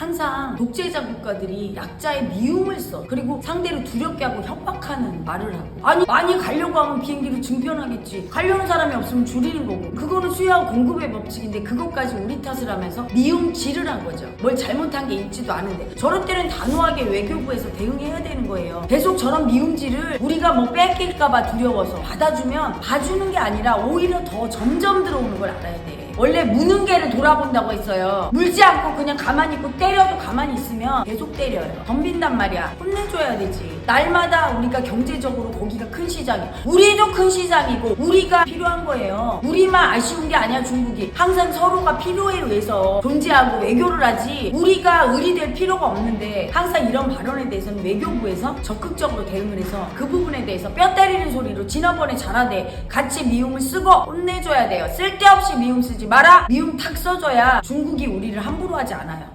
항상 독재자 국가들이 약자의 미움을 써. 그리고 상대를 두렵게 하고 협박하는 말을 하고. 아니, 많이 가려고 하면 비행기를 증편하겠지. 가려는 사람이 없으면 줄이는 거고. 그거는 수요와 공급의 법칙인데 그것까지 우리 탓을 하면서 미움질을 한 거죠. 뭘 잘못한 게 있지도 않은데. 저럴 때는 단호하게 외교부에서 대응해야 되는 거예요. 계속 저런 미움질을 우리가 뭐 뺏길까봐 두려워서 받아주면 봐주는 게 아니라 오히려 더 점점 들어오는 걸 알아야 돼. 원래 무는 개를 돌아본다고 했어요. 물지 않고 그냥 가만히 있고 때 려도 가만히 있으면 계속 때려요. 덤빈단 말이야. 혼내줘야 되지. 날마다 우리가 경제적으로 거기가 큰 시장이야. 우리도 큰 시장이고 우리가 필요한 거예요. 우리만 아쉬운 게 아니야 중국이. 항상 서로가 필요에 의해서 존재하고 외교를 하지 우리가 의리될 필요가 없는데 항상 이런 발언에 대해서는 외교부에서 적극적으로 대응을 해서 그 부분에 대해서 뼈 때리는 소리로 지난번에 잘하되 같이 미움을 쓰고 혼내줘야 돼요. 쓸데없이 미움 쓰지 마라. 미움 탁 써줘야 중국이 우리를 함부로 하지 않아요.